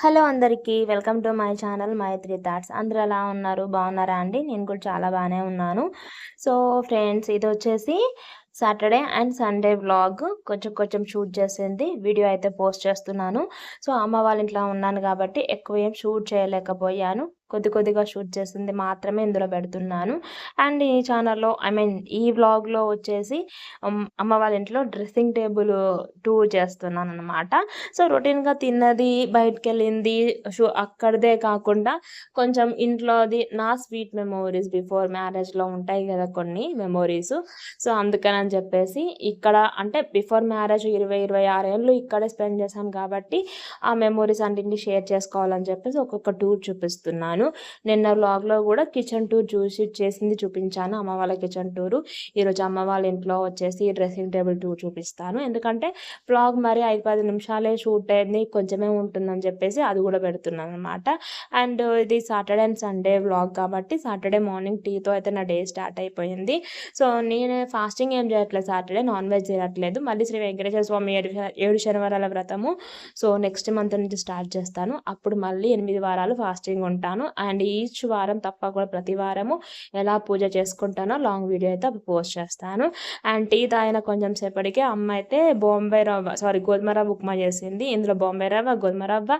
Hello అందరికీ welcome to my channel Maitri thoughts. అందరూ ఎలా ఉన్నారు? బాగున్నారా అండి? నేను కూడా చాలా బాగానే ఉన్నాను. సో ఫ్రెండ్స్ ఇది వచ్చేసి సాటర్డే అండ్ సండే వ్లాగ్. కొంచెం కొంచెం షూట్ చేసింది. వీడియో అయితే పోస్ట్ చేస్తున్నాను. సో అమ్మ వాళ్ళ ఇంట్లో ఉన్నాను కాబట్టి ఎక్కువ ఏం షూట్ చేయలేకపోయాను. కొద్ది కొద్దిగా షూట్ చేసింది మాత్రమే ఇందులో పెడుతున్నాను. అండ్ ఈ ఛానల్లో ఐ మీన్ ఈ వ్లాగ్లో వచ్చేసి అమ్మ వాళ్ళ ఇంట్లో డ్రెస్సింగ్ టేబుల్ టూర్ చేస్తున్నాను అనమాట సో రొటీన్గా తిన్నది బయటకు వెళ్ళింది షూ అక్కడిదే కాకుండా కొంచెం ఇంట్లోది నా స్వీట్ మెమోరీస్ బిఫోర్ మ్యారేజ్లో ఉంటాయి కదా కొన్ని మెమోరీస్. సో అందుకని చెప్పేసి ఇక్కడ అంటే బిఫోర్ మ్యారేజ్ ఇరవై ఇరవై ఆరేళ్ళు ఇక్కడే స్పెండ్ చేశాం కాబట్టి ఆ మెమోరీస్ అన్నింటినీ షేర్ చేసుకోవాలని చెప్పేసి ఒక్కొక్క టూర్ చూపిస్తున్నాను. చూపించాను నిన్న వ్లాగ్లో కూడా కిచెన్ టూర్ చూసి చేసింది చూపించాను. అమ్మ వాళ్ళ కిచెన్ టూరు. ఈరోజు అమ్మ వాళ్ళ ఇంట్లో వచ్చేసి డ్రెస్సింగ్ టేబుల్ టూర్ చూపిస్తాను. ఎందుకంటే వ్లాగ్ మరి ఐదు పది నిమిషాలే షూట్ అయింది. కొంచెమే ఉంటుందని చెప్పేసి అది కూడా పెడుతున్నాను అనమాట అండ్ ఇది సాటర్డే అండ్ సండే వ్లాగ్ కాబట్టి సాటర్డే మార్నింగ్ టీతో అయితే నా డే స్టార్ట్ అయిపోయింది. సో నేను ఫాస్టింగ్ ఏం చేయట్లేదు సాటర్డే నాన్ వెజ్ చేయట్లేదు మళ్ళీ శ్రీ వెంకటేశ్వర స్వామి ఏడు ఏడు శనివారాల వ్రతము. సో నెక్స్ట్ మంత్ నుంచి స్టార్ట్ చేస్తాను. అప్పుడు మళ్ళీ ఎనిమిది వారాలు ఫాస్టింగ్ ఉంటాను. అండ్ ఈచ్ వారం తప్పకుండా ప్రతి వారము ఎలా పూజ చేసుకుంటానో లాంగ్ వీడియో అయితే పోస్ట్ చేస్తాను. అండ్ టీ తాగిన కొంచెం సేపటికి అమ్మ అయితే బాంబే రవ్వ సారీ గోధుమ రవ్వ ఉప్మా చేసింది. ఇందులో బాంబే రవ్వ గోధుమ రవ్వ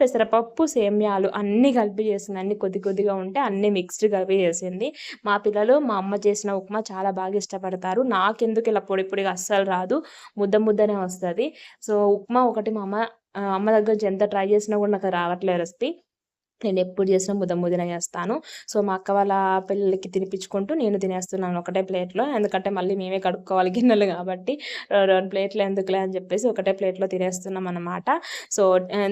పెసరపప్పు సేమ్యాలు అన్నీ కలిపి చేసింది. అన్ని కొద్ది కొద్దిగా ఉంటే అన్ని మిక్స్డ్ కలిపి చేసింది. మా పిల్లలు మా అమ్మ చేసిన ఉప్మా చాలా బాగా ఇష్టపడతారు. నాకెందుకు ఇలా పొడి పొడిగా అస్సలు రాదు. ముద్ద ముద్దనే వస్తుంది. సో ఉప్మా ఒకటి మా అమ్మ అమ్మ దగ్గర ఎంత ట్రై చేసినా కూడా నాకు రావట్లేదు రెసిపీ. నేను ఎప్పుడు చేసినా ముద్ద ముదిన చేస్తాను. సో మా అక్క వాళ్ళ పిల్లలకి తినిపించుకుంటూ నేను తినేస్తున్నాను ఒకటే ప్లేట్లో. ఎందుకంటే మళ్ళీ మేమే కడుక్కోవాలి గిన్నెలు కాబట్టి రెండు ప్లేట్లు ఎందుకులే? అని చెప్పేసి ఒకటే ప్లేట్లో తినేస్తున్నాం అనమాట సో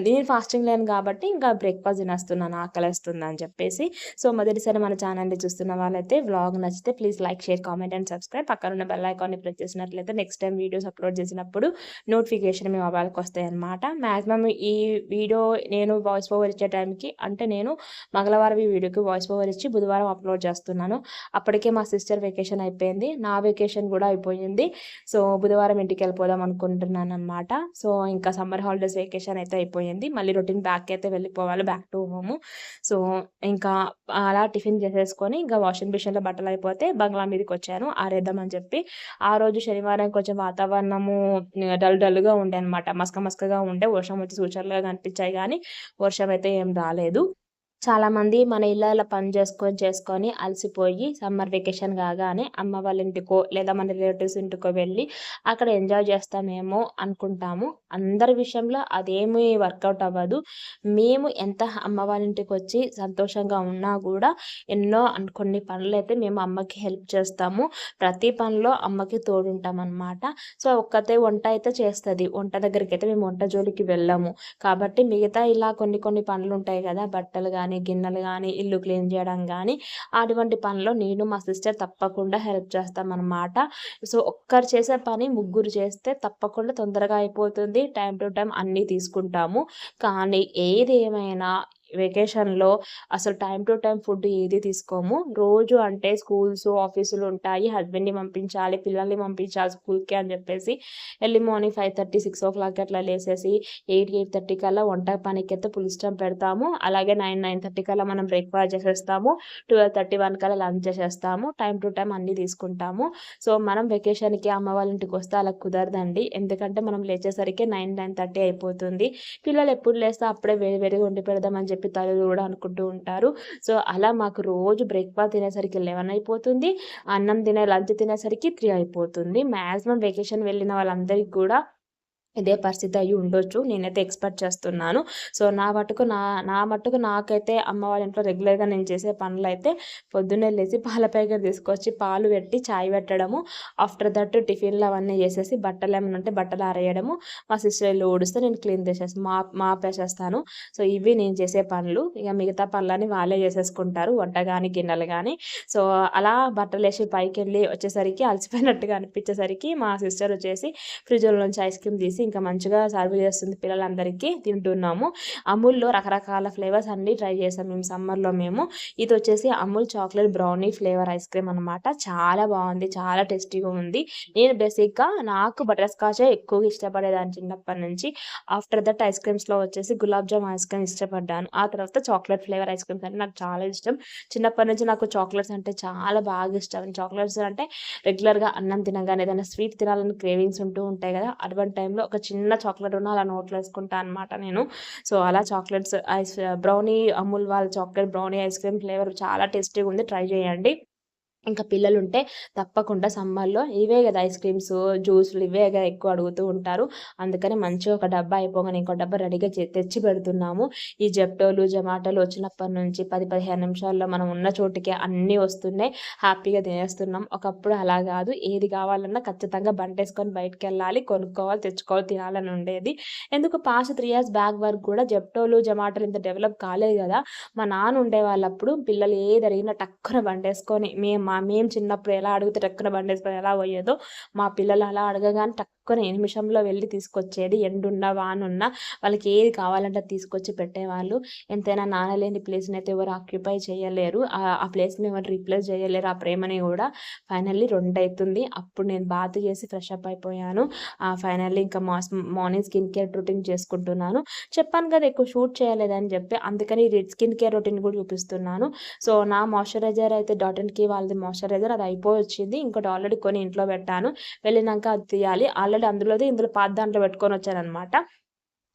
నేను ఫాస్టింగ్ లేను కాబట్టి ఇంకా బ్రేక్ఫాస్ట్ తినేస్తున్నాను ఆకలిస్తుంది అని చెప్పేసి. సో మొదటిసారి మన ఛానల్ని చూస్తున్న వాళ్ళైతే వ్లాగ్ నచ్చితే please like share comment and subscribe. పక్కన ఉన్న బెల్ ఐకాన్ని ప్రెస్ చేసినట్లయితే నెక్స్ట్ టైం వీడియోస్ అప్లోడ్ చేసినప్పుడు నోటిఫికేషన్ మీ మొబైల్కి వస్తాయి అనమాట మ్యాక్సిమం ఈ వీడియో నేను వాయిస్ ఓవర్ ఇచ్చే టైంకి అంటే నేను మంగళవారం ఈ వీడియోకి వాయిస్ ఓవర్ ఇచ్చి బుధవారం అప్లోడ్ చేస్తున్నాను. అప్పటికే మా సిస్టర్ వెకేషన్ అయిపోయింది. నా వెకేషన్ కూడా అయిపోయింది. సో బుధవారం ఇంటికి వెళ్ళిపోదాం అనుకుంటున్నాను అనమాట సో ఇంకా సమ్మర్ హాలిడేస్ వెకేషన్ అయితే అయిపోయింది. మళ్ళీ రొటీన్ బ్యాక్ అయితే వెళ్ళిపోవాలి బ్యాక్ టు హోమ్ సో ఇంకా అలా టిఫిన్ చేసేసుకొని ఇంకా వాషింగ్ మిషన్లో బట్టలు అయిపోతే బంగ్లా మీదకి వచ్చాను. ఆరేద్దామని చెప్పి. ఆ రోజు శనివారం కొంచెం వాతావరణము డల్ డల్గా ఉండే అనమాట మస్క మస్కగా ఉండే. వర్షం వచ్చి సూచనలుగా కనిపించాయి కానీ వర్షం అయితే ఏం రాలేదు. చాలామంది మన ఇళ్ళలో పని చేసుకొని చేసుకొని అలసిపోయి సమ్మర్ వెకేషన్ కాగానే అమ్మ వాళ్ళ ఇంటికో లేదా మన రిలేటివ్స్ ఇంటికో వెళ్ళి అక్కడ ఎంజాయ్ చేస్తామేమో అనుకుంటాము. అందరి విషయంలో అదేమీ వర్కౌట్ అవ్వదు. మేము ఎంత అమ్మ వాళ్ళ ఇంటికి వచ్చి సంతోషంగా ఉన్నా కూడా ఎన్నో కొన్ని పనులు అయితే మేము అమ్మకి హెల్ప్ చేస్తాము. ప్రతి పనిలో అమ్మకి తోడుంటాం అనమాట సో ఒక్కతే వంట అయితే చేస్తుంది. వంట దగ్గరికి అయితే మేము వంట జోలికి వెళ్ళాము. కాబట్టి మిగతా ఇలా కొన్ని కొన్ని పనులు ఉంటాయి కదా బట్టలు కానీ కానీ గిన్నెలు కానీ ఇల్లు క్లీన్ చేయడం కానీ అటువంటి పనిలో నేను మా సిస్టర్ తప్పకుండా హెల్ప్ చేస్తామన్నమాట. సో ఒక్కరు చేసే పని ముగ్గురు చేస్తే తప్పకుండా తొందరగా అయిపోతుంది. టైం టు టైం అన్నీ తీసుకుంటాము. కానీ ఏది ఏమైనా వెకేషన్లో అసలు టైం టు టైం ఫుడ్ ఏది తీసుకోము. రోజు అంటే స్కూల్స్ ఆఫీసులు ఉంటాయి. హస్బెండ్ని పంపించాలి పిల్లల్ని పంపించాలి స్కూల్కి అని చెప్పేసి early morning five thirty six o'clock అట్లా లేసేసి ఎయిట్ ఎయిట్ థర్టీ కల్లా వంట పనికి అయితే పుల్ స్టాప్ పెడతాము. అలాగే నైన్ నైన్ థర్టీ కల్లా మనం బ్రేక్ఫాస్ట్ చేసేస్తాము. ట్వెల్వ్ థర్టీ వన్ కల్లా లంచ్ చేసేస్తాము. టైం టు టైం అన్నీ తీసుకుంటాము. సో మనం వెకేషన్కి అమ్మ వాళ్ళ ఇంటికి వస్తే అలా కుదరదండి. ఎందుకంటే మనం లేచేసరికి నైన్ నైన్ థర్టీ అయిపోతుంది. పిల్లలు ఎప్పుడు లేస్తే అప్పుడే వేడి వేడిగా వండి పెడదామని చెప్పి చెప్పి తల్లులు కూడా అనుకుంటూ ఉంటారు. సో అలా మాకు రోజు బ్రేక్ఫాస్ట్ తినేసరికి లెవెన్ అయిపోతుంది. అన్నం తినే లంచ్ తినేసరికి త్రీ అయిపోతుంది. మ్యాక్సిమం వెకేషన్ వెళ్ళిన వాళ్ళందరికీ కూడా ఇదే పరిస్థితి అయ్యి ఉండొచ్చు. నేనైతే ఎక్స్పెక్ట్ చేస్తున్నాను. సో నా మటుకు నా నా మట్టుకు నాకైతే అమ్మ వాళ్ళ ఇంట్లో రెగ్యులర్గా నేను చేసే పనులు అయితే పొద్దున్నే లేచి పాల ప్యాకెట్ తీసుకొచ్చి పాలు పెట్టి చాయ్ పెట్టడము ఆఫ్టర్ దట్ టిఫిన్లు అవన్నీ చేసేసి బట్టలు ఏమైనా ఉంటే బట్టలు ఆరేయడము మా సిస్టర్లు ఊడిస్తే నేను క్లీన్ చేసేసి మా మాపేసేస్తాను. సో ఇవి నేను చేసే పనులు. ఇక మిగతా పనులని వాళ్ళే చేసేసుకుంటారు వంట కానీ గిన్నెలు కానీ సో అలా బట్టలు వేసి పైకి వెళ్ళి వచ్చేసరికి అలసిపోయినట్టుగా అనిపించేసరికి మా సిస్టర్ వచ్చేసి ఫ్రిడ్జ్లో నుంచి ఐస్ క్రీమ్ తీసి ఇంకా మంచిగా సర్వ్ చేస్తుంది పిల్లలందరికీ తింటున్నాము. అమూల్లో రకరకాల ఫ్లేవర్స్ అన్నీ ట్రై చేసాం మేము సమ్మర్లో మేము. ఇది వచ్చేసి Amul chocolate brownie flavour ice cream అనమాట చాలా బాగుంది చాలా టేస్టీగా ఉంది. నేను బేసిక్గా నాకు బటర్ స్కాచే ఎక్కువగా ఇష్టపడేదాన్ని చిన్నప్పటి నుంచి. ఆఫ్టర్ దట్ ఐస్ క్రీమ్స్లో వచ్చేసి గులాబ్ జామ్ ఐస్ క్రీమ్ ఇష్టపడ్డాను. ఆ తర్వాత చాక్లెట్ ఫ్లేవర్ ఐస్ క్రీమ్స్ అంటే నాకు చాలా ఇష్టం. చిన్నప్పటి నుంచి నాకు చాక్లెట్స్ అంటే చాలా బాగా ఇష్టం. చాక్లెట్స్ అంటే రెగ్యులర్గా అన్నం తినగానే ఏదైనా స్వీట్ తినాలని క్రేవింగ్స్ ఉంటూ ఉంటాయి కదా అటువంటి టైంలో ఒక చిన్న చాక్లెట్ ఉన్న అలా నోట్లో వేసుకుంటా అనమాట నేను. సో అలా చాక్లెట్స్ ఐస్ బ్రౌనీ అమూల్ వాళ్ళ chocolate brownie ice cream flavour చాలా టేస్టీగా ఉంది. ట్రై చేయండి. ఇంకా పిల్లలు ఉంటే తప్పకుండా సమ్మర్లో ఇవే కదా ఐస్ క్రీమ్స్ జ్యూస్లు ఇవే కదా ఎక్కువ అడుగుతూ ఉంటారు. అందుకని మంచిగా ఒక డబ్బా అయిపోగానే ఇంకో డబ్బా రెడీగా తెచ్చి పెడుతున్నాము. ఈ జెప్టోలు జమాటోలు వచ్చినప్పటి నుంచి పది పదిహేను నిమిషాల్లో మనం ఉన్న చోటుకి అన్నీ వస్తున్నాయి. హ్యాపీగా తినేస్తున్నాం. ఒకప్పుడు అలా కాదు ఏది కావాలన్నా ఖచ్చితంగా బంటేసుకొని బయటకు వెళ్ళాలి కొనుక్కోవాలి తెచ్చుకోవాలి తినాలని ఉండేది. ఎందుకు పాస్ట్ త్రీ ఇయర్స్ బ్యాక్ వరకు కూడా జెప్టోలు జమాటోలు ఇంత డెవలప్ కాలేదు కదా మా నాన్న ఉండే వాళ్ళప్పుడు పిల్లలు ఏది అడిగినా టక్కున బండేసుకొని మేము మా మేము చిన్నప్పుడు ఎలా అడిగితే టక్కున బండేసుకొని ఎలా పోయేదో మా పిల్లలు అలా అడగగానే టక్ టక్కున నిమిషంలో వెళ్ళి తీసుకొచ్చేది ఎండున్నా వానున్నా వాళ్ళకి ఏది కావాలంటే తీసుకొచ్చి పెట్టేవాళ్ళు. ఎంతైనా నానలేని ప్లేస్ని అయితే ఎవరు ఆక్యుపై చేయలేరు. ఆ ప్లేస్ని ఎవరు రీప్లేస్ చేయలేరు. ఆ ప్రేమని కూడా ఫైనల్లీ రెండు అవుతుంది అప్పుడు నేను బాత్ చేసి ఫ్రెష్ అప్ అయిపోయాను. ఫైనల్లీ ఇంకా మాస్ మార్నింగ్ స్కిన్ కేర్ రొటీన్ చేసుకుంటున్నాను. చెప్పాను కదా ఎక్కువ షూట్ చేయలేదని చెప్పి అందుకని స్కిన్ కేర్ రొటీన్ కూడా చూపిస్తున్నాను. సో నా మాయిశ్చరైజర్ అయితే డాట్ అండ్ కీ వాళ్ళది మాయిశ్చరైజర్ అది అయిపోయి వచ్చింది. ఇంకోటి ఆల్రెడీ కొని ఇంట్లో పెట్టాను. వెళ్ళినాక అది తీయాలి. ఆల్రెడీ అందులోది ఇందులో పాత దాంట్లో పెట్టుకొని వచ్చానమాట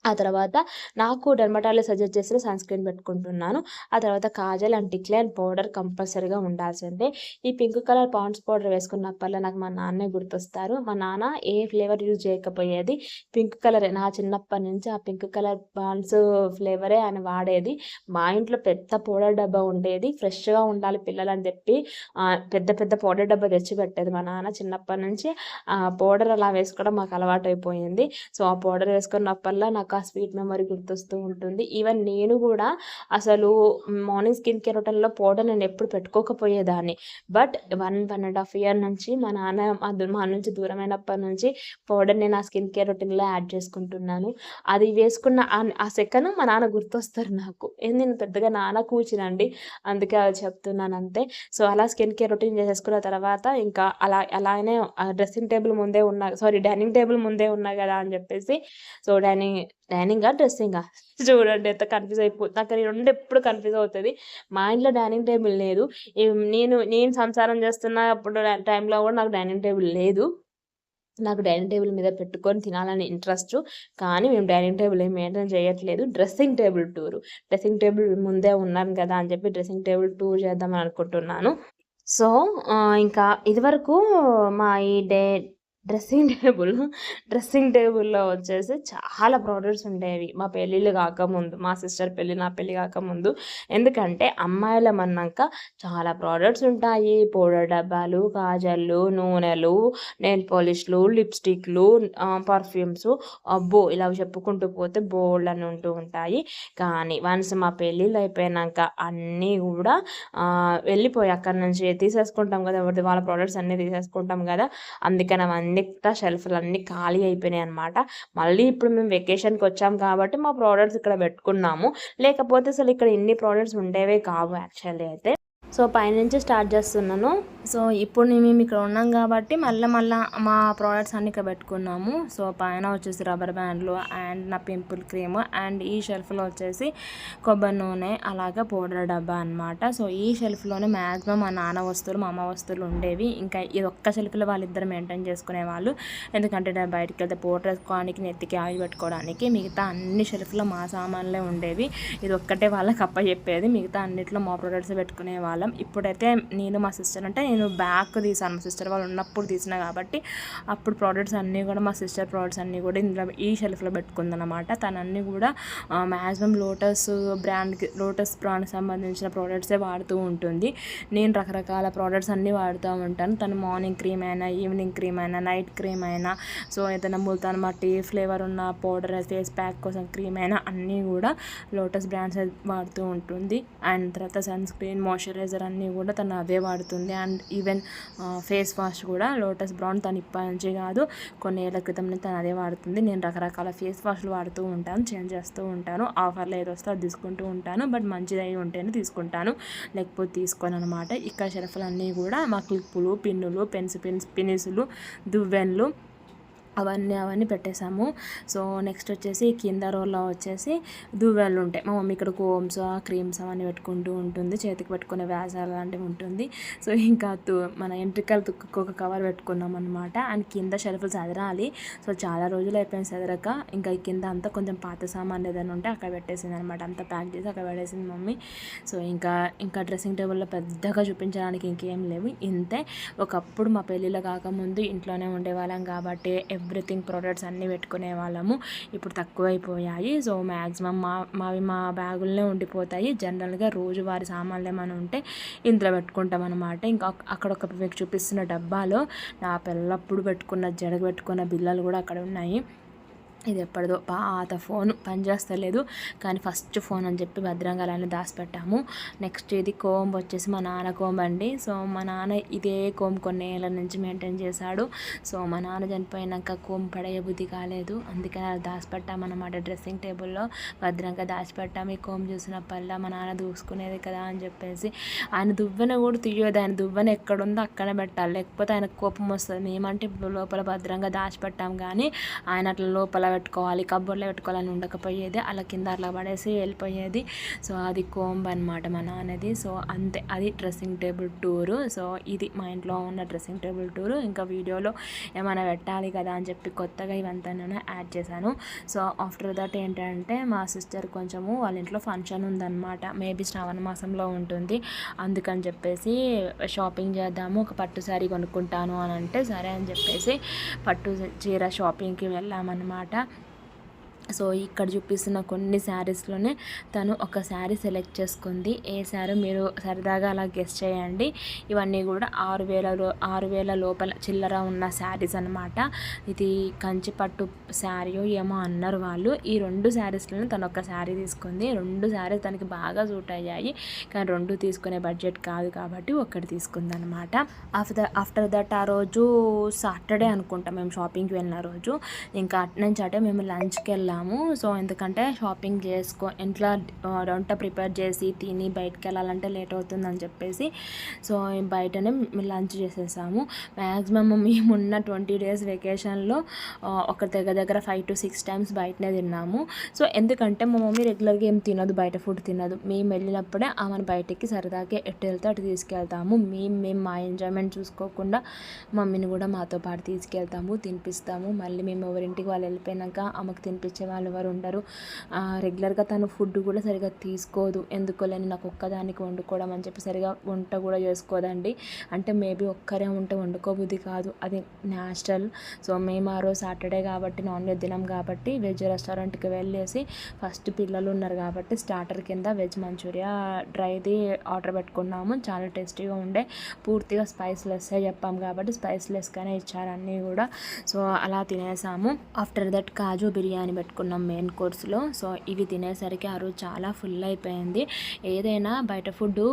ఆ తర్వాత నాకు డెర్మటాలజీ సజెస్ట్ చేసిన సన్ స్క్రీన్ పెట్టుకుంటున్నాను. ఆ తర్వాత kajal and tikli and powder కంపల్సరీగా ఉండాల్సిందే. ఈ పింక్ కలర్ పాండ్స్ పౌడర్ వేసుకున్నప్పల్లా నాకు మా నాన్నే గుర్తొస్తారు. మా నాన్న ఏ ఫ్లేవర్ యూజ్ చేయకపోయేది. పింక్ కలర్ నా చిన్నప్పటి నుంచి ఆ పింక్ కలర్ పాండ్స్ ఫ్లేవరే ఆయన వాడేది. మా ఇంట్లో పెద్ద పౌడర్ డబ్బా ఉండేది. ఫ్రెష్గా ఉండాలి పిల్లలు అని చెప్పి పెద్ద పెద్ద పౌడర్ డబ్బా తెచ్చి పెట్టేది మా నాన్న చిన్నప్పటి నుంచి. ఆ పౌడర్ అలా వేసుకోవడం మాకు అలవాటు అయిపోయింది సో ఆ పౌడర్ వేసుకున్నప్పల్లా నాకు ఆ స్వీట్ మెమరీ గుర్తొస్తూ ఉంటుంది. ఈవెన్ నేను కూడా అసలు మార్నింగ్ స్కిన్ కేర్ రొటన్లో పౌడర్ నేను ఎప్పుడు పెట్టుకోకపోయేదాన్ని. But one one and half year నుంచి మా నాన్న మా నుంచి దూరమైనప్పటి నుంచి పౌడర్ నేను ఆ స్కిన్ కేర్ రొటీన్లో యాడ్ చేసుకుంటున్నాను. అది వేసుకున్న ఆ సెకండ్ మా నాన్న గుర్తొస్తారు నాకు. నేను పెద్దగా నాన్న కూర్చునండి అందుకే అది చెప్తున్నాను అంతే. సో అలా స్కిన్ కేర్ రొటీన్ చేసేసుకున్న తర్వాత ఇంకా అలా అలానే డ్రెస్సింగ్ టేబుల్ ముందే ఉన్నా సారీ డైనింగ్ టేబుల్ ముందే ఉన్నా కదా అని చెప్పేసి సో డైనింగ్ డైనింగా డ్రెస్సింగా చూడండి ఎంత కన్ఫ్యూజ్ అయిపోతుంది నాకు రెండు ఎప్పుడు కన్ఫ్యూజ్ అవుతుంది. మా ఇంట్లో డైనింగ్ టేబుల్ లేదు. నేను నేను సంసారం చేస్తున్న అప్పుడు టైంలో కూడా నాకు డైనింగ్ టేబుల్ లేదు. నాకు డైనింగ్ టేబుల్ మీద పెట్టుకొని తినాలని ఇంట్రెస్ట్ కానీ మేము డైనింగ్ టేబుల్ ఏం మెయింటైన్ చేయట్లేదు. Dressing table tour dressing table ముందే ఉన్నాను కదా అని చెప్పి డ్రెస్సింగ్ టేబుల్ టూర్ చేద్దామని అనుకుంటున్నాను. సో ఇంకా ఇదివరకు మా ఈ డే డ్రెస్సింగ్ టేబుల్ డ్రెస్సింగ్ టేబుల్లో వచ్చేసి చాలా ప్రోడక్ట్స్ ఉండేవి. మా పెళ్ళిళ్ళు కాకముందు మా సిస్టర్ పెళ్ళి నా పెళ్ళి కాకముందు. ఎందుకంటే అమ్మాయిలం అన్నాక చాలా ప్రోడక్ట్స్ ఉంటాయి. పౌడర్ డబ్బాలు కాజళ్ళు నూనెలు నెయిల్ పాలిష్లు లిప్స్టిక్లు పర్ఫ్యూమ్స్. అబ్బో! ఇలా చెప్పుకుంటూ పోతే బోల్డ్ అని ఉంటూ ఉంటాయి. కానీ వన్స్ మా పెళ్ళిళ్ళు అయిపోయినాక అన్నీ కూడా వెళ్ళిపోయి అక్కడి నుంచి తీసేసుకుంటాం కదా ఎవరిది వాళ్ళ ప్రోడక్ట్స్ అన్నీ తీసేసుకుంటాం కదా. అందుకని అవన్నీ మిగతా షెల్ఫ్లు అన్నీ ఖాళీ అయిపోయినాయి అనమాట మళ్ళీ ఇప్పుడు మేము వెకేషన్కి వచ్చాం కాబట్టి మా ప్రోడక్ట్స్ ఇక్కడ పెట్టుకున్నాము. లేకపోతే అసలు ఇక్కడ ఇన్ని ప్రోడక్ట్స్ ఉండేవే కావు యాక్చువల్లీ అయితే. సో పైనుంచి స్టార్ట్ చేస్తున్నాను. సో ఇప్పుడు మేము ఇక్కడ ఉన్నాం కాబట్టి మళ్ళీ మళ్ళీ మా ప్రోడక్ట్స్ అన్ని ఇక్కడ పెట్టుకున్నాము. సో పైన వచ్చేసి రబ్బర్ బ్యాండ్లు అండ్ నా పింపుల్ క్రీమ్ అండ్ ఈ షెల్ఫ్లో వచ్చేసి కొబ్బరి నూనె అలాగే పౌడర్ డబ్బా అనమాట సో ఈ షెల్ఫ్లోనే మ్యాక్సిమం మా నాన్న వస్తువులు మా అమ్మ వస్తువులు ఉండేవి. ఇంకా ఇది ఒక్క షెల్ఫ్లో వాళ్ళిద్దరు మెయింటైన్ చేసుకునేవాళ్ళు ఎందుకంటే నేను బయటకు వెళ్తే పౌడర్ వేసుకోవడానికి నెత్తికి ఆయిల్ పెట్టుకోవడానికి మిగతా అన్ని షెల్ఫ్లో మా సామాన్లే ఉండేవి. ఇది ఒక్కటే వాళ్ళకి అప్ప చెప్పేది మిగతా అన్నిట్లో మా ప్రోడక్ట్స్ పెట్టుకునే వాళ్ళం. ఇప్పుడైతే నేను మా సిస్టర్ అంటే నేను బ్యాక్ తీసాను. మా సిస్టర్ వాళ్ళు ఉన్నప్పుడు తీసిన కాబట్టి అప్పుడు ప్రోడక్ట్స్ అన్నీ కూడా మా సిస్టర్ ప్రోడక్ట్స్ అన్నీ కూడా ఇందులో ఈ షెల్ఫ్లో పెట్టుకుందనమాట తనన్నీ కూడా మ్యాక్సిమం లోటస్ బ్రాండ్కి లోటస్ బ్రాండ్కి సంబంధించిన ప్రోడక్ట్సే వాడుతూ ఉంటుంది. నేను రకరకాల ప్రోడక్ట్స్ అన్నీ వాడుతూ ఉంటాను. తను మార్నింగ్ క్రీమ్ అయినా ఈవినింగ్ క్రీమ్ అయినా నైట్ క్రీమ్ అయినా సో ఏదైనా ముల్తాన్ మట్టి ఫ్లేవర్ ఉన్న పౌడర్ ఫేస్ ప్యాక్ కోసం క్రీమ్ అయినా అన్నీ కూడా లోటస్ బ్రాండ్స్ వాడుతూ ఉంటుంది. అండ్ తర్వాత సన్ స్క్రీన్ మాయిశ్చరైజర్ అన్నీ కూడా తను అవే వాడుతుంది. అండ్ ఈవెన్ ఫేస్ వాష్ కూడా లోటస్ బ్రౌన్ తను ఇప్పటి నుంచి కాదు కొన్ని ఏళ్ళ క్రితం తను అదే వాడుతుంది. నేను రకరకాల ఫేస్ వాష్లు వాడుతూ ఉంటాను చేంజ్ చేస్తూ ఉంటాను ఆఫర్లో ఏదో వస్తే అది తీసుకుంటూ ఉంటాను బట్ మంచిది ఉంటేనే తీసుకుంటాను. లేకపోతే తీసుకోను అనమాట ఇక్కడ షెల్ఫ్లు అన్నీ కూడా మా క్లిప్పులు పిన్నులు పెన్స్ పిన్స్ పినిసులు దువ్వెన్లు అవన్నీ అవన్నీ పెట్టేశాము. సో నెక్స్ట్ వచ్చేసి కింద రోల్లో వచ్చేసి దువ్వెలు ఉంటాయి. మా మమ్మీ ఇక్కడ కోమ్స్ క్రీమ్స్ అవన్నీ పెట్టుకుంటూ ఉంటుంది. చేతికి పెట్టుకునే వ్యాసాలు లాంటివి ఉంటుంది. సో ఇంకా తు మన ఎంట్రికల్ తుక్కు ఒక కవర్ పెట్టుకున్నాం అనమాట అండ్ కింద షెల్ఫ్లు చదరాలి సో చాలా రోజులు అయిపోయింది చదరక ఇంకా కింద అంతా కొంచెం పాత సామాన్ ఏదైనా ఉంటే అక్కడ పెట్టేసింది అనమాట అంతా ప్యాక్ చేసి అక్కడ పెట్టేసింది మమ్మీ. సో ఇంకా ఇంకా డ్రెస్సింగ్ టేబుల్లో పెద్దగా చూపించడానికి ఇంకేం లేవు. ఇంతే. ఒకప్పుడు మా పెళ్ళిళ్ళు కాకముందు ఇంట్లోనే ఉండేవాళ్ళం కాబట్టి ఎవ్రీథింగ్ ప్రొడక్ట్స్ అన్నీ పెట్టుకునే వాళ్ళము. ఇప్పుడు తక్కువైపోయాయి. సో మ్యాక్సిమం మా మావి మా బ్యాగులనే ఉండిపోతాయి. జనరల్గా రోజువారి సామాన్లు ఏమైనా ఉంటే ఇంట్లో పెట్టుకుంటాం అనమాట ఇంకా అక్కడ ఒక మీకు చూపిస్తున్న డబ్బాలో నా పిల్లప్పుడు పెట్టుకున్న జడగ పెట్టుకున్న బిల్లలు కూడా అక్కడ ఉన్నాయి. ఇది ఎప్పటిదో పాత ఫోన్ పనిచేస్తలేదు కానీ ఫస్ట్ ఫోన్ అని చెప్పి భద్రంగా అలానే దాచిపెట్టాము. నెక్స్ట్ ఇది కోంబ్ వచ్చేసి మా నాన్న కోంబ్ అండి. సో మా నాన్న ఇదే కోంబ్ కొన్ని ఏళ్ళ నుంచి మెయింటైన్ చేశాడు. సో మా నాన్న చనిపోయినాక కోంబ్ పడేయ బుద్ధి కాలేదు. అందుకని అలా దాచిపెట్టామన్నమాట. డ్రెస్సింగ్ టేబుల్లో భద్రంగా దాచిపెట్టాము. ఈ కోంబ్ చూసినప్పల్లా మా నాన్న దూసుకునేది కదా అని చెప్పేసి ఆయన దువ్వెన కూడా తీయదు. ఆయన దువ్వెన ఎక్కడుందో అక్కడే పెట్టాలి. లేకపోతే ఆయన కోపం వస్తుంది. మేమంటే లోపల భద్రంగా దాచిపెట్టాం కానీ ఆయన అట్లా లోపల పెట్టుకోవాలి కబ్బర్లో పెట్టుకోవాలని ఉండకపోయేది అలా కింద అట్లా పడేసి వెళ్ళిపోయేది. సో అది కోంబ్ అనమాట మా నాన్నది. సో అంతే. అది డ్రెస్సింగ్ టేబుల్ టూరు. సో ఇది మా ఇంట్లో ఉన్న డ్రెస్సింగ్ టేబుల్ టూరు. ఇంకా వీడియోలో ఏమైనా పెట్టాలి కదా అని చెప్పి కొత్తగా ఇవంతా నేను యాడ్ చేశాను. సో ఆఫ్టర్ దట్ ఏంటంటే మా సిస్టర్ కొంచెము వాళ్ళ ఇంట్లో ఫంక్షన్ ఉందన్నమాట. మేబీ శ్రావణ మాసంలో ఉంటుంది. అందుకని చెప్పేసి షాపింగ్ చేద్దాము ఒక పట్టు శారీ కొనుక్కుంటాను అని అంటే సరే అని చెప్పేసి పట్టు చీర షాపింగ్కి వెళ్ళామన్నమాట. సో ఇక్కడ చూపిస్తున్న కొన్ని శారీస్లోనే తను ఒక శారీ సెలెక్ట్ చేసుకుంది. ఏ శారీ మీరు సరదాగా అలా గెస్ట్ చేయండి. ఇవన్నీ కూడా ఆరు వేల ఆరు వేల లోపల చిల్లర ఉన్న శారీస్ అనమాట ఇది కంచి పట్టు శారీ ఏమో అన్నారు వాళ్ళు. ఈ రెండు శారీస్లోనే తను ఒక శారీ తీసుకుంది. రెండు శారీస్ తనకి బాగా సూట్ అయ్యాయి. కానీ రెండు తీసుకునే బడ్జెట్ కాదు కాబట్టి ఒకటి తీసుకుంది అనమాట ఆఫ్టర్ ఆఫ్టర్ దట్ ఆ రోజు సాటర్డే అనుకుంటాం మేము షాపింగ్కి వెళ్ళిన రోజు. ఇంకా అటు నుంచి అటే మేము లంచ్కి వెళ్ళాము. వెళ్ళాము సో ఎందుకంటే షాపింగ్ చేసుకో ఇంట్లో వంట ప్రిపేర్ చేసి తిని బయటకు వెళ్ళాలంటే లేట్ అవుతుందని చెప్పేసి సో బయటనే లంచ్ చేసేసాము. మ్యాక్సిమమ్ మేము ఉన్న ట్వంటీ డేస్ వెకేషన్లో ఒక దగ్గర దగ్గర ఫైవ్ టు సిక్స్ టైమ్స్ బయటనే తిన్నాము. సో ఎందుకంటే మా మమ్మీ రెగ్యులర్గా ఏం తినదు బయట ఫుడ్ తినదు. మేము వెళ్ళినప్పుడే ఆమెను బయటకి సరదాగా ఎటు వెళ్తే అటు తీసుకెళ్తాము. మేము మేము మా ఎంజాయ్మెంట్ చూసుకోకుండా మమ్మీని కూడా మాతో పాటు తీసుకెళ్తాము తినిపిస్తాము. మళ్ళీ మేము ఎవరింటికి వాళ్ళు వెళ్ళిపోయినాక ఆమెకు తినిపించే వాళ్ళు ఎవరు ఉండరు. రెగ్యులర్గా తను ఫుడ్ కూడా సరిగా తీసుకోదు. ఎందుకోలేని నాకు ఒక్కదానికి వండుకోవడం అని చెప్పి సరిగా వంట కూడా చేసుకోదండి. అంటే మేబీ ఒక్కరే ఉంటే వండుకోబుద్ధి కాదు. అది న్యాచురల్ సో మేము ఆ రోజు సాటర్డే కాబట్టి నాన్ వెజ్ తినాం కాబట్టి వెజ్ రెస్టారెంట్కి వెళ్ళేసి ఫస్ట్ పిల్లలు ఉన్నారు కాబట్టి స్టార్టర్ కింద వెజ్ మంచూరియా డ్రైది ఆర్డర్ పెట్టుకున్నాము. చాలా టేస్టీగా ఉండే. పూర్తిగా స్పైస్లెస్సే చెప్పాం కాబట్టి స్పైస్లెస్గానే ఇచ్చారు అన్నీ కూడా. సో అలా తినేసాము. ఆఫ్టర్ దట్ కాజు బిర్యానీ పెట్టుకున్నాం. పెట్టుకున్నాం మెయిన్ కోర్స్లో. సో ఇవి తినేసరికి ఆ రోజు చాలా ఫుల్ అయిపోయింది. ఏదైనా బయట ఫుడ్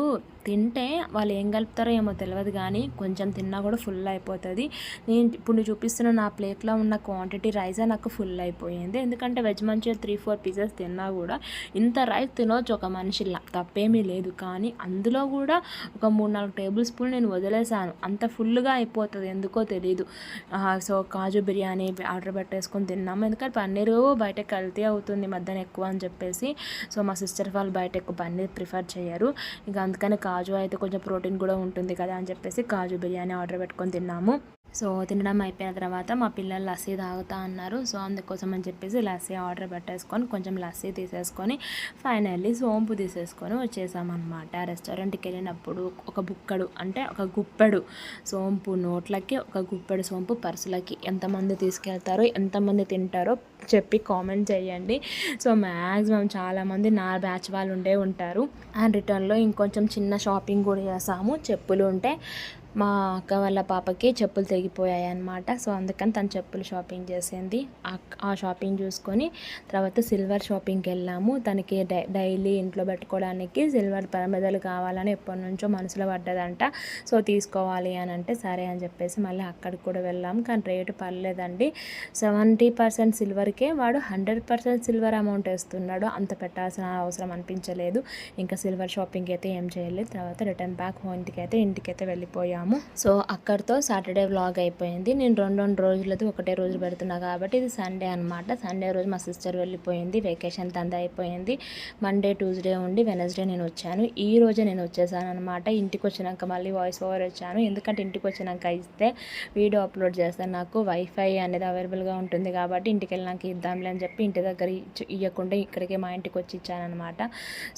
తింటే వాళ్ళు ఏం కలుపుతారో ఏమో తెలియదు కానీ కొంచెం తిన్నా కూడా ఫుల్ అయిపోతుంది. నేను ఇప్పుడు చూపిస్తున్న నా ప్లేట్లో ఉన్న క్వాంటిటీ రైసే నాకు ఫుల్ అయిపోయింది. ఎందుకంటే వెజ్ మంచిగా త్రీ ఫోర్ పీసెస్ తిన్నా కూడా ఇంత రైస్ తినవచ్చు ఒక మనిషి తప్పేమీ లేదు కానీ అందులో కూడా ఒక మూడు నాలుగు టేబుల్ స్పూన్ నేను వదిలేసాను అంత ఫుల్గా అయిపోతుంది. ఎందుకో తెలియదు సో కాజు బిర్యానీ ఆర్డర్ పెట్టేసుకొని తిన్నాము. ఎందుకంటే పన్నీరు బయట కల్తీ అవుతుంది మధ్యాహ్నం ఎక్కువ అని చెప్పేసి. సో మా సిస్టర్ వాళ్ళు బయట ఎక్కువ పన్నీర్ ప్రిఫర్ చేయరు. ఇంకా అందుకని కాజు అయితే కొంచెం ప్రోటీన్ కూడా ఉంటుంది కదా అని చెప్పేసి కాజు బిర్యానీ ఆర్డర్ పెట్టుకొని తిన్నాము. సో తినడం అయిపోయిన తర్వాత మా పిల్లలు లస్సీ తాగుతా అన్నారు. సో అందుకోసం అని చెప్పేసి లస్సీ ఆర్డర్ పెట్టేసుకొని కొంచెం లస్సీ తీసేసుకొని ఫైనల్లీ సోంపు తీసేసుకొని వచ్చేసామన్నమాట. రెస్టారెంట్కి వెళ్ళినప్పుడు ఒక బుక్కడు అంటే ఒక గుప్పెడు సోంపు నోట్లకి ఒక గుప్పెడు సోంపు పర్సులకి ఎంతమంది తీసుకెళ్తారో ఎంతమంది తింటారో చెప్పి కామెంట్ చేయండి. సో మ్యాక్సిమం చాలామంది నా బ్యాచ్ వాళ్ళు ఉండే ఉంటారు. అండ్ రిటర్న్లో ఇంకొంచెం చిన్న షాపింగ్ కూడా చేసాము. చెప్పులు ఉంటే మా అక్క వాళ్ళ పాపకి చెప్పులు తెగిపోయాయి అనమాట సో అందుకని తను చెప్పులు షాపింగ్ చేసింది. ఆ షాపింగ్ చూసుకొని తర్వాత సిల్వర్ షాపింగ్కి వెళ్ళాము. తనకి డైలీ ఇంట్లో పెట్టుకోవడానికి సిల్వర్ పరమెదలు కావాలని ఎప్పటి నుంచో మనసులో పడ్డదంట. సో తీసుకోవాలి అని అంటే సరే అని చెప్పేసి మళ్ళీ అక్కడికి కూడా వెళ్ళాము. కానీ రేటు పర్లేదండి. సెవెంటీ పర్సెంట్ సిల్వర్కే వాడు హండ్రెడ్ పర్సెంట్ సిల్వర్ అమౌంట్ వేస్తున్నాడు. అంత పెట్టాల్సిన అవసరం అనిపించలేదు. ఇంకా సిల్వర్ షాపింగ్ అయితే ఏం చేయలేదు. తర్వాత రిటర్న్ బ్యాక్ ఇంటికి అయితే ఇంటికైతే వెళ్ళిపోయాము. సో అక్కడితో సాటర్డే వ్లాగ్ అయిపోయింది. నేను రెండు రెండు రోజులది ఒకటే రోజు పెడుతున్నా కాబట్టి ఇది సండే అనమాట సండే రోజు మా సిస్టర్ వెళ్ళిపోయింది. వెకేషన్ తంద అయిపోయింది. మండే ట్యూస్డే ఉండి వెనస్డే నేను వచ్చాను. ఈ రోజే నేను వచ్చేసాను అనమాట ఇంటికి వచ్చినాక మళ్ళీ వాయిస్ ఓవర్ వచ్చాను. ఎందుకంటే ఇంటికి వచ్చినాక ఇస్తే వీడియో అప్లోడ్ చేస్తాను నాకు వైఫై అనేది అవైలబుల్గా ఉంటుంది కాబట్టి ఇంటికి వెళ్ళినాక ఇద్దాంలే అని చెప్పి ఇంటి దగ్గర ఇవ్వకుండా ఇక్కడికే మా ఇంటికి వచ్చి ఇచ్చానమాట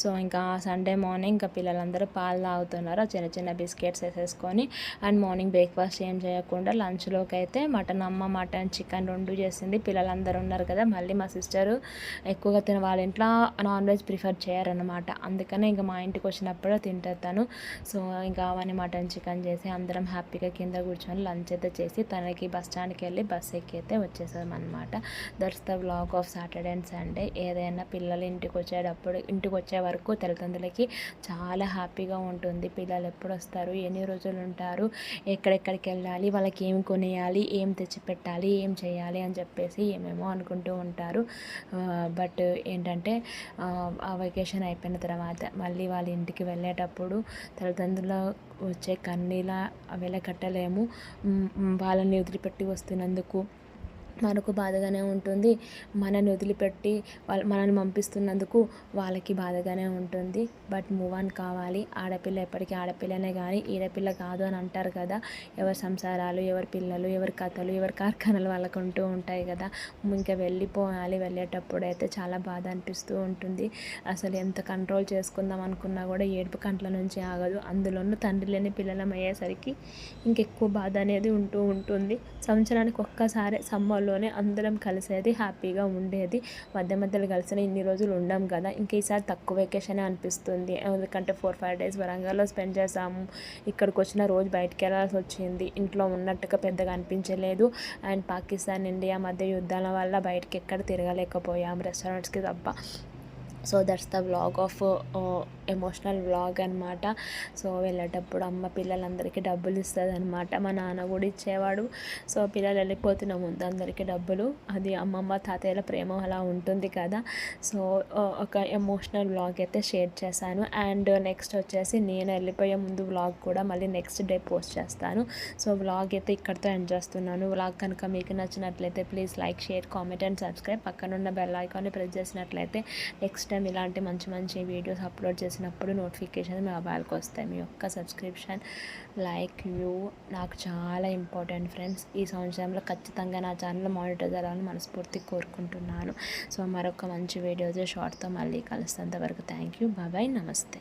సో ఇంకా సండే మార్నింగ్ ఇంకా పిల్లలందరూ పాలు తాగుతున్నారు. చిన్న చిన్న బిస్కెట్స్ వేసేసుకొని అండ్ మార్నింగ్ బ్రేక్ఫాస్ట్ ఏం చేయకుండా లంచ్లోకి అయితే మటన్ అమ్మ మటన్ చికెన్ రెండు చేసింది. పిల్లలందరూ ఉన్నారు కదా మళ్ళీ మా సిస్టరు ఎక్కువగా తిన వాళ్ళ ఇంట్లో నాన్ వెజ్ ప్రిఫర్ చేయరనమాట అందుకనే ఇంకా మా ఇంటికి వచ్చినప్పుడు తింటాను సో ఇంకా అవన్నీ మటన్ చికెన్ చేసి అందరం హ్యాపీగా కింద కూర్చొని లంచ్ అయితే చేసి తనకి బస్ స్టాండ్కి వెళ్ళి బస్ ఎక్కి అయితే వచ్చేసాం అనమాట that's the blog of Saturday and Sunday. ఏదైనా పిల్లలు ఇంటికి వచ్చేటప్పుడు ఇంటికి వచ్చే వరకు తల్లిదండ్రులకి చాలా హ్యాపీగా ఉంటుంది. పిల్లలు ఎప్పుడు వస్తారు? ఎన్ని రోజులు ఉంటారు? ఎక్కడెక్కడికి వెళ్ళాలి వాళ్ళకి ఏం కొనేయాలి ఏం తెచ్చిపెట్టాలి ఏం చేయాలి అని చెప్పేసి ఏమేమో అనుకుంటూ ఉంటారు. బట్ ఏంటంటే ఆ వెకేషన్ అయిపోయిన తర్వాత మళ్ళీ వాళ్ళ ఇంటికి వెళ్ళేటప్పుడు తల్లిదండ్రుల వచ్చే కన్నీళ్ళ వెలకట్టలేము. వాళ్ళని వదిలిపెట్టి వస్తున్నందుకు మనకు బాధగానే ఉంటుంది. మనని వదిలిపెట్టి వాళ్ళ మనల్ని పంపిస్తున్నందుకు వాళ్ళకి బాధగానే ఉంటుంది. బట్ మూవ్ ఆన్ కావాలి. ఆడపిల్ల ఎప్పటికీ ఆడపిల్లనే కానీ ఈడపిల్ల కాదు అని అంటారు కదా. ఎవరి సంసారాలు ఎవరి పిల్లలు ఎవరి కథలు ఎవరి కార్ఖానాలు వాళ్ళకు ఉంటూ ఉంటాయి కదా. ఇంకా వెళ్ళిపోవాలి. వెళ్ళేటప్పుడు అయితే చాలా బాధ అనిపిస్తూ ఉంటుంది. అసలు ఎంత కంట్రోల్ చేసుకుందాం అనుకున్నా కూడా ఏడుపు కంట్ల నుంచి ఆగదు. అందులోనూ తండ్రి లేని పిల్లలం అయ్యేసరికి ఇంకెక్కువ బాధ అనేది ఉంటూ ఉంటుంది. సంవత్సరానికి ఒక్కసారి సమ్మలు వరంగల్లోనే అందరం కలిసేది హ్యాపీగా ఉండేది మధ్య మధ్యలో కలిసిన ఇన్ని రోజులు ఉండం కదా. ఇంకా ఈసారి తక్కువ వెకేషన్ అనిపిస్తుంది. ఎందుకంటే ఫోర్ ఫైవ్ డేస్ వరంగల్లో స్పెండ్ చేసాము ఇక్కడికి వచ్చిన రోజు బయటకు వెళ్ళాల్సి వచ్చింది. ఇంట్లో ఉన్నట్టుగా పెద్దగా అనిపించలేదు. అండ్ పాకిస్తాన్ ఇండియా మధ్య యుద్ధాల వల్ల బయటకి ఎక్కడ తిరగలేకపోయాం. రెస్టారెంట్స్కి తప్ప. So that's the vlog of emotional vlog అనమాట సో వెళ్ళేటప్పుడు అమ్మ పిల్లలందరికీ డబ్బులు ఇస్తుంది అనమాట మా నాన్న కూడా ఇచ్చేవాడు. సో పిల్లలు వెళ్ళిపోతున్న ముందు అందరికీ డబ్బులు. అది అమ్మమ్మ తాతయ్యల ప్రేమ అలా ఉంటుంది కదా. సో ఒక ఎమోషనల్ వ్లాగ్ అయితే షేర్ చేశాను. అండ్ నెక్స్ట్ వచ్చేసి నేను వెళ్ళిపోయే ముందు వ్లాగ్ కూడా మళ్ళీ నెక్స్ట్ డే పోస్ట్ చేస్తాను. సో వ్లాగ్ అయితే ఇక్కడితో ఎండ్ చేస్తున్నాను. వ్లాగ్ కనుక మీకు నచ్చినట్లయితే please like share comment and subscribe. పక్కనున్న బెల్ ఐకాన్ని ప్రెస్ చేసినట్లయితే నెక్స్ట్ టైం ఇలాంటి మంచి మంచి వీడియోస్ అప్లోడ్ చేసినప్పుడు నోటిఫికేషన్ మీ మొబైల్కి వస్తాయి. మీ యొక్క సబ్స్క్రిప్షన్ లైక్ వ్యూ నాకు చాలా ఇంపార్టెంట్ ఫ్రెండ్స్. ఈ సంవత్సరంలో ఖచ్చితంగా నా ఛానల్ మానిటర్ జరగాలని మనస్ఫూర్తి కోరుకుంటున్నాను. సో మరొక మంచి వీడియోస్ షార్ట్తో మళ్ళీ కలుస్తాను. అంతవరకు థ్యాంక్ యూ. బాబాయ్ నమస్తే.